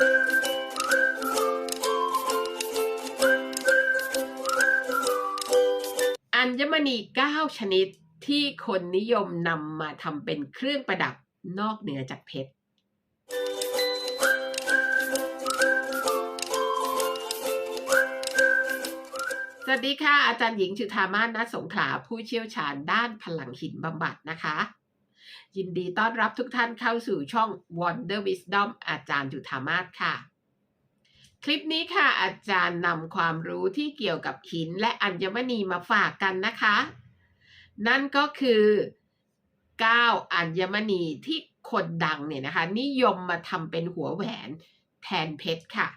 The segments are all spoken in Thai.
อัญมณี 9 ชนิดที่คนนิยมนำมาทำเป็นเครื่องประดับนอกเหนือจากเพชร สวัสดีค่ะ อาจารย์หญิงจุธามาศณสงขลาผู้เชี่ยวชาญด้านพลังหินบำบัดนะคะ ยินดีต้อนรับทุกท่านเข้าสู่ช่อง Wonder Wisdom อาจารย์จุธามาศค่ะ คลิปนี้ค่ะ อาจารย์นำความรู้ที่เกี่ยวกับหินและอัญมณีมาฝากกันนะคะ นั่นก็คือ 9 อัญมณีที่คนดังเนี่ยนะคะ นิยมมาทำเป็นหัวแหวนแทนเพชรค่ะ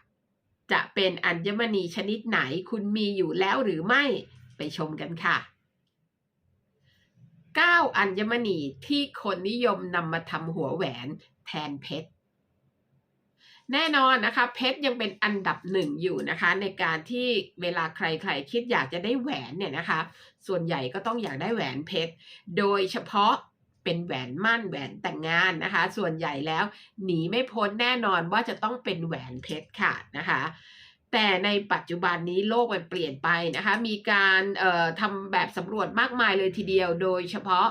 จะเป็นอัญมณีชนิดไหนคุณมีอยู่แล้วหรือไม่ไปชมกันค่ะ 9 อัญมณีที่คนนิยมนำมาทำหัวแหวนแทนเพชร แน่นอนนะคะ เพชรยังเป็นอันดับหนึ่งอยู่นะคะ ในการที่เวลาใครๆคิดอยากจะได้แหวนเนี่ยนะคะ ส่วนใหญ่ก็ต้องอยากได้แหวนเพชร โดยเฉพาะเป็นแหวนมั่นแหวนแต่งงานนะคะ ส่วนใหญ่แล้วหนีไม่พ้นแน่นอนว่าจะต้องเป็นแหวนเพชรค่ะนะคะ แต่ในปัจจุบันนี้โลกมันเปลี่ยนไปนะคะ มีการทำแบบสำรวจมากมายเลยทีเดียว โดยเฉพาะ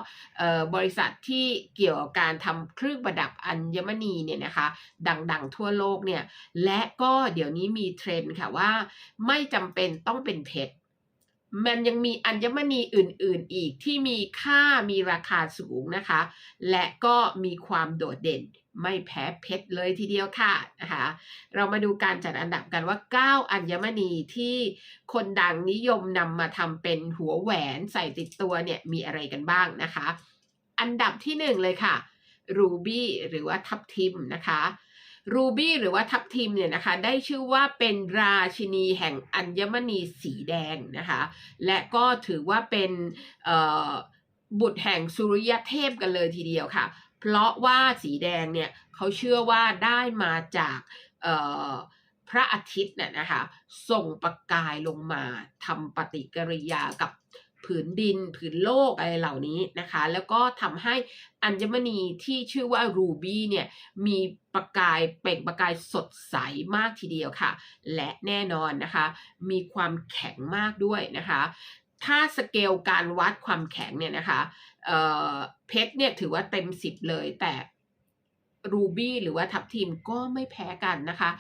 บริษัทที่เกี่ยวกับการทำเครื่องประดับอัญมณีเนี่ยนะคะ ดังๆ ทั่วโลกเนี่ย และก็เดี๋ยวนี้มีเทรนด์ค่ะว่าไม่จำเป็นต้องเป็นเพชร มันยังมีอัญมณีอื่น ๆ อีกที่มีค่ามีราคาสูงนะคะ และก็มีความโดดเด่นไม่แพ้เพชรเลยทีเดียวค่ะนะคะเรามาดูการจัดอันดับกันว่า 9 อัญมณีที่คนดังนิยมนำมาทำเป็นหัวแหวนใส่ติดตัวเนี่ยมีอะไรกันบ้างนะคะ อันดับที่หนึ่งเลยค่ะรูบี้หรือว่าทับทิมนะคะ รูบี้หรือว่าทับทิมเนี่ยนะคะได้ชื่อว่าเป็นราชินีแห่งอัญมณีสีแดงนะคะและก็ถือว่าเป็นเอ่อบุตรแห่งสุริยเทพกันเลยทีเดียวค่ะ เพราะว่าสีแดงเนี่ยเขาเชื่อว่าได้มาจากเอ่อพระอาทิตย์น่ะนะคะส่งประกายลงมาทำปฏิกิริยากับ ผืนดิน ผืนโลกอะไรเหล่านี้นะคะ แล้วก็ทำให้อัญมณีที่ชื่อว่ารูบี้เนี่ยมีประกายเปล่งประกายสดใสมากทีเดียวค่ะ และแน่นอนนะคะ มีความแข็งมากด้วยนะคะถ้าสเกลการวัดความแข็งเนี่ยนะคะเเพชรเนี่ยถือว่าเต็มสิบเลยแต่รูบี้หรือว่าทับทิมก็ไม่แพ้กันนะคะ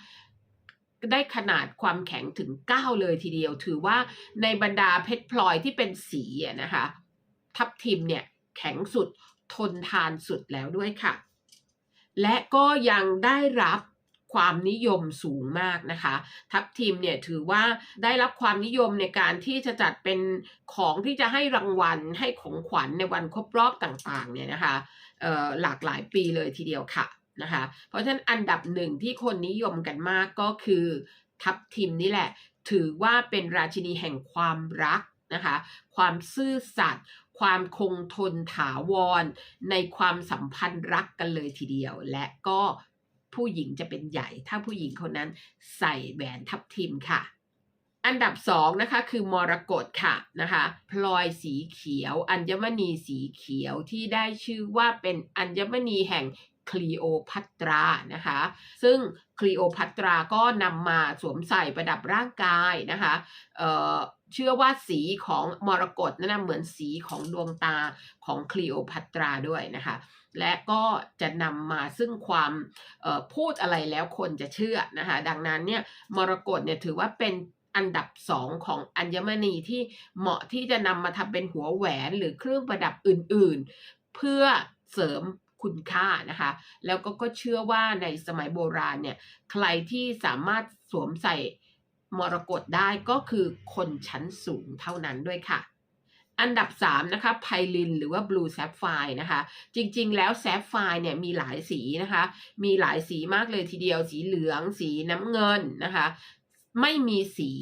ได้ขนาดความแข็งถึง 9 เลยทีเดียว ถือว่าในบรรดาเพชรพลอยที่เป็นสีนะคะ ทับทิมเนี่ยแข็งสุดทนทานสุดแล้วด้วยค่ะ และก็ยังได้รับความนิยมสูงมากนะคะ ทัพทีมเนี่ยถือว่าได้รับความนิยมในการที่จะจัดเป็นของที่จะให้รางวัลให้ของขวัญในวันครบรอบต่างๆเนี่ยนะคะหลากหลายปีเลยทีเดียวค่ะ นะคะ เพราะฉะนั้นอันดับหนึ่งที่คนนิยมกันมากก็คือทัพทิมนี่แหละ ถือว่าเป็นราชินีแห่งความรักนะคะ ความซื่อสัตย์ความคงทนถาวร ในความสัมพันธ์รักกันเลยทีเดียว และก็ผู้หญิงจะเป็นใหญ่ ถ้าผู้หญิงคนนั้นใส่แหวนทับทิมค่ะอันดับสองนะคะคือมรกตค่ะนะคะพลอยสีเขียว อัญมณีสีเขียวที่ได้ชื่อว่าเป็นอัญมณีแห่ง คลีโอพัตรานะคะ ซึ่งคลีโอพัตราก็นำมาสวมใส่ประดับร่างกายนะคะเเชื่อว่าสีของมรกตนั่นนะเหมือนสีของดวงตาของคลีโอพัตราด้วยนะคะ และก็จะนำมาซึ่งความพูดอะไรแล้วคนจะเชื่อนะคะ ดังนั้นเนี่ยมรกตเนี่ยถือว่าเป็นอันดับสองของอัญมณีที่เหมาะที่จะนำมาทำเป็นหัวแหวนหรือเครื่องประดับอื่น ๆ เพื่อเสริม คุณค่านะคะ แล้วก็ก็เชื่อว่าในสมัยโบราณเนี่ย ใครที่สามารถสวมใส่มรกตได้ก็คือคนชั้นสูงเท่านั้นด้วยค่ะ อันดับ 3 นะคะไพลินหรือว่าบลูแซฟไฟนะคะ จริงๆ แล้วแซฟไฟเนี่ยมีหลายสีนะคะ มีหลายสีมากเลยทีเดียว สีเหลือง สีน้ำเงินนะคะ ไม่มีสี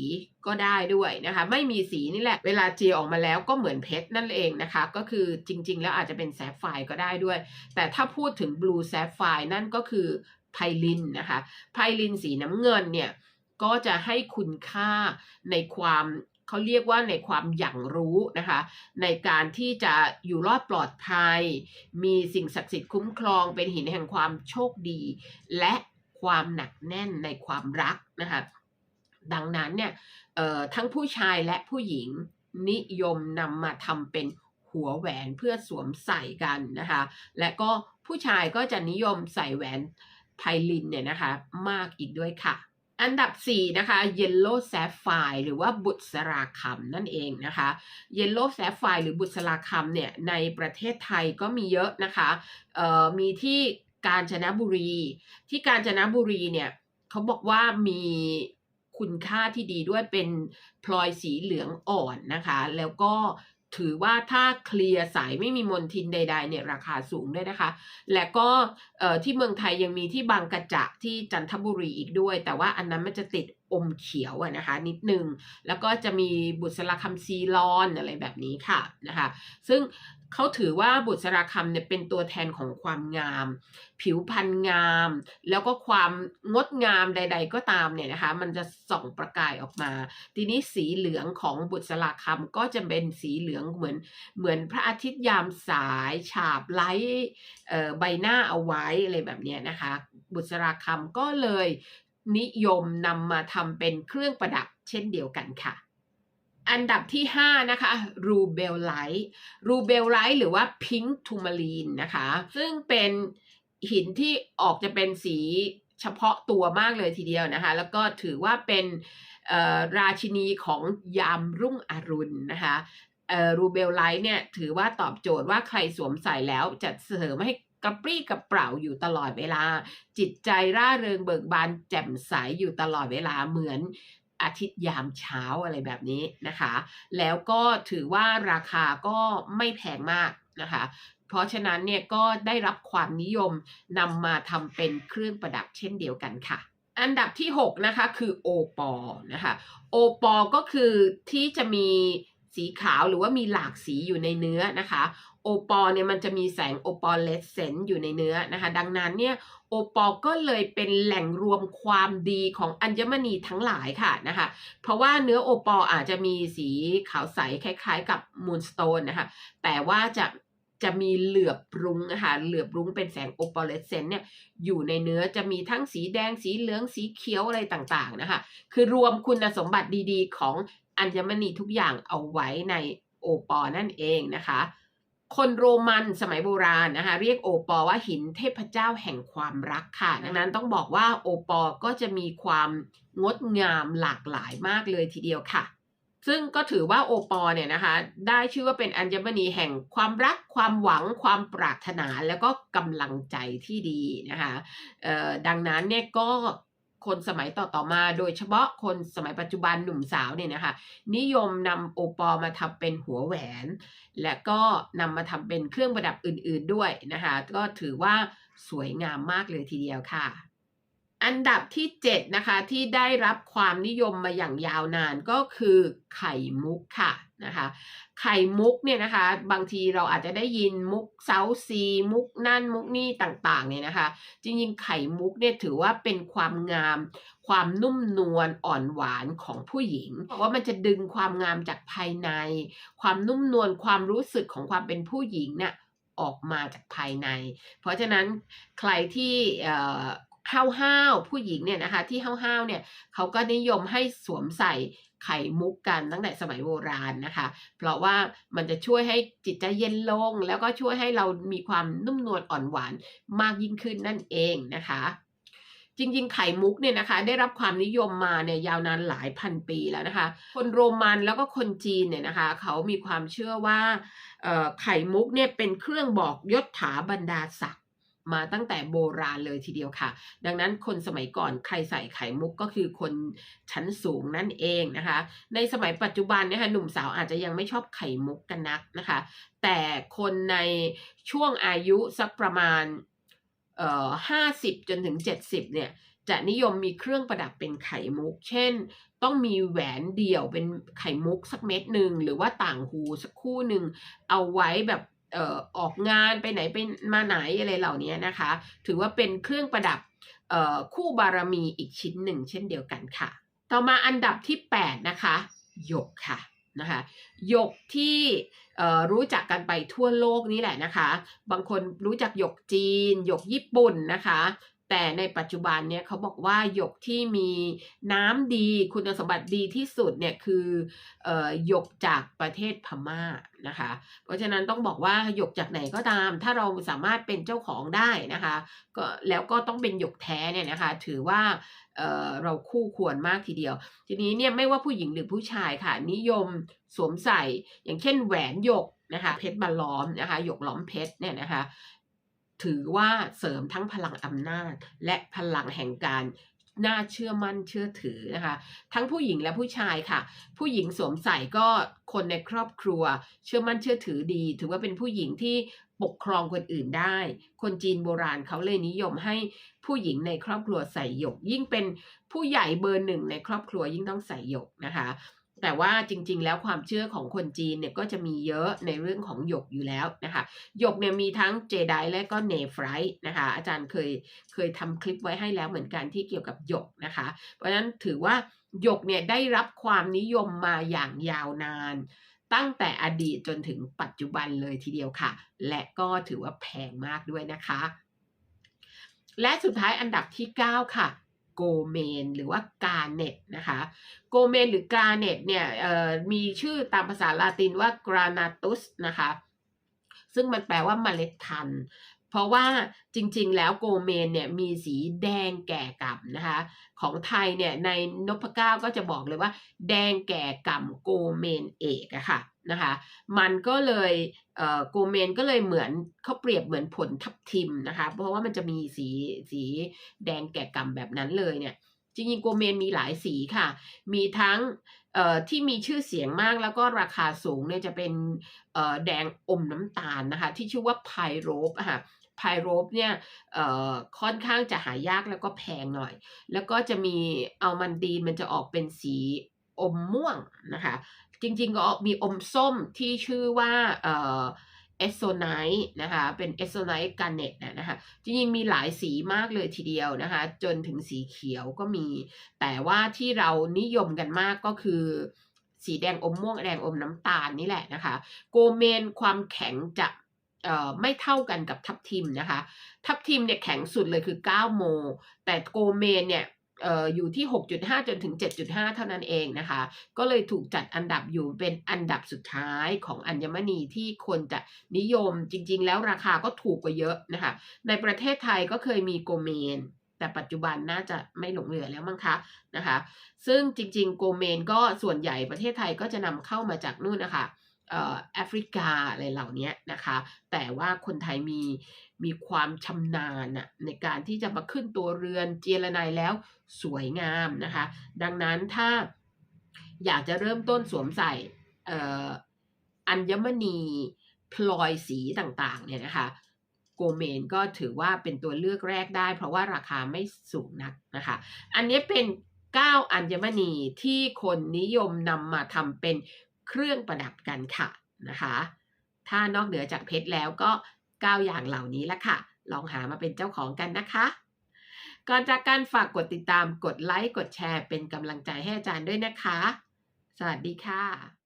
ก็ได้ด้วยนะคะ ไม่มีสีนี่แหละ เวลาเจียออกมาแล้วก็เหมือนเพชรนั่นเองนะคะ ก็คือจริง ๆ แล้วอาจจะเป็นแซฟไฟก็ได้ด้วย แต่ถ้าพูดถึงบลูแซฟไฟนั่นก็คือไพลินนะคะ ไพลินสีน้ำเงินเนี่ยก็จะให้คุณค่าในความเขาเรียกว่าในความอย่างรู้นะคะ ในการที่จะอยู่รอดปลอดภัย มีสิ่งศักดิ์สิทธิ์คุ้มครองเป็นหินแห่งความโชคดี และความหนักแน่นในความรักนะคะ ดังนั้นเนี่ยทั้งผู้ชายและผู้หญิงนิยมนำมาทำเป็นหัวแหวนเพื่อสวมใส่กันนะคะ และก็ผู้ชายก็จะนิยมใส่แหวนไพลินเนี่ยนะคะมากอีกด้วยค่ะ อันดับ 4 นะคะ Yellow Sapphire หรือว่าบุษราคำนั่นเองนะคะ Yellow Sapphire หรือบุษราคำเนี่ยในประเทศไทยก็มีเยอะนะคะมีที่กาญจนบุรี ที่กาญจนบุรีเนี่ยเขาบอกว่ามี คุณค่าที่ดีด้วยเป็นพลอยสีเหลืองอ่อนนะคะ แล้วก็ถือว่าถ้าเคลียร์ใสไม่มีมลทินใด ๆ เนี่ยราคาสูงด้วยนะคะ และก็ที่เมืองไทยยังมีที่บางกระจะที่จันทบุรีอีกด้วย แต่ว่าอันนั้นมันจะติดอมเขียวนะคะ นิดนึง แล้วก็จะมีบุษราคำซีลอนอะไรแบบนี้ค่ะนะคะ ซึ่ง เขาถือว่าบุษราคำเนี่ยเป็นตัวแทนของความงาม ผิวพรรณงาม แล้วก็ความงดงามใด ๆ ก็ตามเนี่ยนะคะ มันจะส่องประกายออกมา ทีนี้สีเหลืองของบุษราคำก็จะเป็นสีเหลืองเหมือนเหมือนพระอาทิตย์ยามสายฉาบไล่ใบหน้าเอาไว้อะไรแบบนี้นะคะ บุษราคำก็เลยนิยมนำมาทำเป็นเครื่องประดับเช่นเดียวกันค่ะ อันดับที่ 5 นะคะรูเบลไลท์รูเบลไลท์หรือว่าพิงค์ทูมารีนนะคะ ซึ่งเป็นหินที่ออกจะเป็นสีเฉพาะตัวมากเลยทีเดียวนะคะ แล้วก็ถือว่าเป็นราชินีของยามรุ่งอรุณนะคะรูเบลไลท์เนี่ยถือว่าตอบโจทย์ว่าใครสวมใส่แล้วจะเสริมให้กระปรี้กระเปร่าอยู่ตลอดเวลา จิตใจร่าเริงเบิกบานแจ่มใสอยู่ตลอดเวลาเหมือน อาทิตย์ยามเช้าอะไรแบบนี้นะคะ แล้วก็ถือว่าราคาก็ไม่แพงมากนะคะ เพราะฉะนั้นเนี่ยก็ได้รับความนิยมนำมาทำเป็นเครื่องประดับเช่นเดียวกันค่ะอันดับที่ 6 นะคะ คือโอปอนะคะโอปอก็คือที่จะมีสีขาวหรือว่ามีหลากสีอยู่ในเนื้อนะคะ โอปอเนี่ยมันจะมีแสงโอปอเลสเซนต์อยู่ในเนื้อนะคะ ดังนั้นเนี่ยโอปอก็เลยเป็นแหล่งรวมความดีของอัญมณีทั้งหลายค่ะนะคะ เพราะว่าเนื้อโอปออาจจะมีสีขาวใสคล้าย ๆ กับมูนสโตนนะคะ แต่ว่าจะจะมีเหลือบรุ้งนะคะเหลือบรุ้งเป็นแสงโอปอเลสเซนต์เนี่ยอยู่ในเนื้อจะมีทั้งสีแดงสีเหลืองสีเขียวอะไรต่างๆนะคะ คือรวมคุณสมบัติดีๆ ของอัญมณีทุกอย่างเอาไว้ในโอปอนั่นเองนะคะ คนโรมันสมัยโบราณนะคะเรียกโอปอว่าหินเทพเจ้าแห่งความรักค่ะ ดังนั้นต้องบอกว่าโอปอก็จะมีความงดงามหลากหลายมากเลยทีเดียวค่ะ ซึ่งก็ถือว่าโอปอเนี่ยนะคะ ได้ชื่อว่าเป็นอัญมณีแห่งความรัก ความหวัง ความปรารถนาแล้วก็กำลังใจที่ดีนะคะดังนั้นเนี่ยก็ คนสมัยต่อๆมา โดยเฉพาะคนสมัยปัจจุบันหนุ่มสาวเนี่ยนะคะ นิยมนำโอปอมาทำเป็นหัวแหวน และก็นำมาทำเป็นเครื่องประดับอื่นๆด้วยนะคะ ก็ถือว่าสวยงามมากเลยทีเดียวค่ะ อันดับที่ 7 นะคะ ที่ได้รับความนิยมมาอย่างยาวนานก็คือไข่มุกค่ะนะคะไข่มุกเนี่ยนะคะ บางทีเราอาจจะได้ยินมุกเซาซี มุกนั่นมุกนี่ต่างๆเนี่ยนะคะ จริงๆ ไข่มุกเนี่ยถือว่าเป็นความงาม ความนุ่มนวลอ่อนหวานของผู้หญิงเพราะว่ามันจะดึงความงามจากภายใน ความนุ่มนวลความรู้สึกของความเป็นผู้หญิงเนี่ยออกมาจากภายใน เพราะฉะนั้นใครที่ เอ่อห้าวผู้หญิงเนี่ยนะคะที่ห้าวๆเนี่ยเขาก็นิยมให้สวมใส่ไข่มุกกันตั้งแต่สมัยโบราณนะคะ เพราะว่ามันจะช่วยให้จิตใจเย็นลง แล้วก็ช่วยให้เรามีความนุ่มนวลอ่อนหวานมากยิ่งขึ้นนั่นเองนะคะจริงๆ ไข่มุกเนี่ยนะคะได้รับความนิยมมาเนี่ยยาวนานหลายพันปีแล้วนะคะ คนโรมันแล้วก็คนจีนเนี่ยนะคะเขามีความเชื่อว่าไข่มุกเนี่ยเป็นเครื่องบอกยศถาบรรดาศักดิ์ มาตั้งแต่โบราณเลยทีเดียวค่ะ ดังนั้นคนสมัยก่อนใครใส่ไข่มุกก็คือคนชั้นสูงนั่นเองนะคะ ในสมัยปัจจุบันเนี่ยค่ะหนุ่มสาวอาจจะยังไม่ชอบไข่มุกกันนักนะคะ แต่คนในช่วงอายุสักประมาณเอ่อห้าสิบจนถึงเจ็ดสิบเนี่ยจะนิยมมีเครื่องประดับเป็นไข่มุก เช่น ต้องมีแหวนเดี่ยวเป็นไข่มุกสักเม็ดหนึ่งหรือว่าต่างหูสักคู่หนึ่งเอาไว้แบบ อ่อออกงานไปไหนไปมาไหนอะไรเหล่านี้นะคะ ถือว่าเป็นเครื่องประดับเอ่อคู่บารมีอีกชิ้นหนึ่งเช่นเดียวกันค่ะ ต่อมาอันดับที่ 8 นะคะหยกค่ะนะคะหยกที่เอ่อรู้จักกันไปทั่วโลกนี่แหละนะคะ บางคนรู้จักหยกจีน หยกญี่ปุ่นนะคะ แต่ในปัจจุบันเนี่ยเขาบอกว่าหยกที่มีน้ำดีคุณสมบัติดีที่สุดเนี่ยคือหยกจากประเทศพม่านะคะ เพราะฉะนั้นต้องบอกว่าหยกจากไหนก็ตาม ถ้าเราสามารถเป็นเจ้าของได้นะคะก็แล้วก็ต้องเป็นหยกแท้เนี่ยนะคะ ถือว่าเเราคู่ควรมากทีเดียว ทีนี้เนี่ยไม่ว่าผู้หญิงหรือผู้ชายค่ะ นิยมสวมใส่อย่างเช่นแหวนหยกนะคะเพชรบาล้อมนะคะหยกล้อมเพชรเนี่ยนะคะ ถือว่าเสริมทั้งพลังอำนาจ และพลังแห่งการน่าเชื่อมั่นเชื่อถือนะคะ ทั้งผู้หญิงและผู้ชายค่ะ ผู้หญิงสวมใส่ก็คนในครอบครัว เชื่อมั่นเชื่อถือดี ถือว่าเป็นผู้หญิงที่ปกครองคนอื่นได้ คนจีนโบราณเขาเลยนิยมให้ผู้หญิงในครอบครัวใส่หยก ยิ่งเป็นผู้ใหญ่เบอร์หนึ่งในครอบครัวยิ่งต้องใส่หยกนะคะ แต่ว่าจริง ๆ แล้วความเชื่อของคนจีนเนี่ยก็จะมีเยอะในเรื่องของหยกอยู่แล้วนะคะหยกเนี่ยมีทั้งเจไดและก็เนฟไรท์นะคะอาจารย์เคยเคยทำคลิปไว้ให้แล้วเหมือนกันที่เกี่ยวกับหยกนะคะ เพราะฉะนั้นถือว่าหยกเนี่ยได้รับความนิยมมาอย่างยาวนาน ตั้งแต่อดีตจนถึงปัจจุบันเลยทีเดียวค่ะ และก็ถือว่าแพงมากด้วยนะคะ และสุดท้ายอันดับที่ 9 ค่ะ โกเมนหรือว่ากาเนตนะคะโกเมนหรือกาเนตเนี่ยมีชื่อตามภาษาลาตินว่ากรานาตุสนะคะซึ่งมันแปลว่าเมล็ดทัน เพราะว่าจริงๆ แล้วโกเมนเนี่ยมีสีแดงแก่ก่ำนะคะ ของไทยเนี่ยในนพเก้าก็จะบอกเลยว่า แดงแก่ก่ำโกเมนเอกอะค่ะนะคะมันก็เลยเอ่อโกเมนก็เลยเหมือนเขาเปรียบเหมือนผลทับทิมนะคะ เพราะว่ามันจะมีสีสีแดงแก่ก่ำแบบนั้นเลยเนี่ยจริงๆโกเมนมีหลายสีค่ะ มีทั้งเอ่อที่มีชื่อเสียงมากแล้วก็ราคาสูงเนี่ยจะเป็นเอ่อแดงอมน้ำตาลนะคะ ที่ชื่อว่าไพโรปอะ ไพโรปเนี่ยเอ่อค่อนข้างจะหายากแล้วก็แพงหน่อย แล้วก็จะมีอัลมันดีนมันจะออกเป็นสีอมม่วงนะคะ จริงๆก็มีอมส้มที่ชื่อว่าเอ่อเอสโซไนท์นะคะเป็นเอสโซไนท์การเน็ตนะคะจริงๆมีหลายสีมากเลยทีเดียวนะคะ จนถึงสีเขียวก็มี แต่ว่าที่เรานิยมกันมากก็คือสีแดงอมม่วงแดงอมน้ำตาลนี่แหละนะคะ โกเมนความแข็งจะ ไม่เท่ากันกับทับทิมนะคะ ทับทิมเนี่ยแข็งสุดเลยคือ 9 โม แต่โกเมนเนี่ยอยู่ที่ 6.5 จนถึง 7.5 เท่านั้นเองนะคะ ก็เลยถูกจัดอันดับอยู่เป็นอันดับสุดท้ายของอัญมณีที่คนจะนิยมจริง ๆ แล้วราคาก็ถูกกว่าเยอะนะคะ ในประเทศไทยก็เคยมีโกเมน แต่ปัจจุบันน่าจะไม่หลงเหลือแล้วมั้งคะนะคะ ซึ่งจริง ๆ โกเมนก็ส่วนใหญ่ประเทศไทยก็จะนำเข้ามาจากนู่นนะคะ แอฟริกาอะไรเหล่านี้นะคะ แต่ว่าคนไทยมีมีความชำนาญในการที่จะมาขึ้นตัวเรือนเจรไนายแล้วสวยงามนะคะ ดังนั้นถ้าอยากจะเริ่มต้นสวมใส่เอ่ออัญมณีพลอยสีต่างๆเนี่ยนะคะโกเมนก็ถือว่าเป็นตัวเลือกแรกได้ เพราะว่าราคาไม่สูงนักนะคะ อันนี้เป็น 9 อัญมณีที่คนนิยมนำมาทำเป็น เครื่องประดับกันค่ะนะคะ ถ้านอกเหนือจากเพชรแล้วก็ 9 อย่างเหล่านี้ละค่ะ ลองหามาเป็นเจ้าของกันนะคะ ก่อนจากการฝากกดติดตามกดไลค์กดแชร์เป็นกำลังใจให้อาจารย์ด้วยนะคะ สวัสดีค่ะ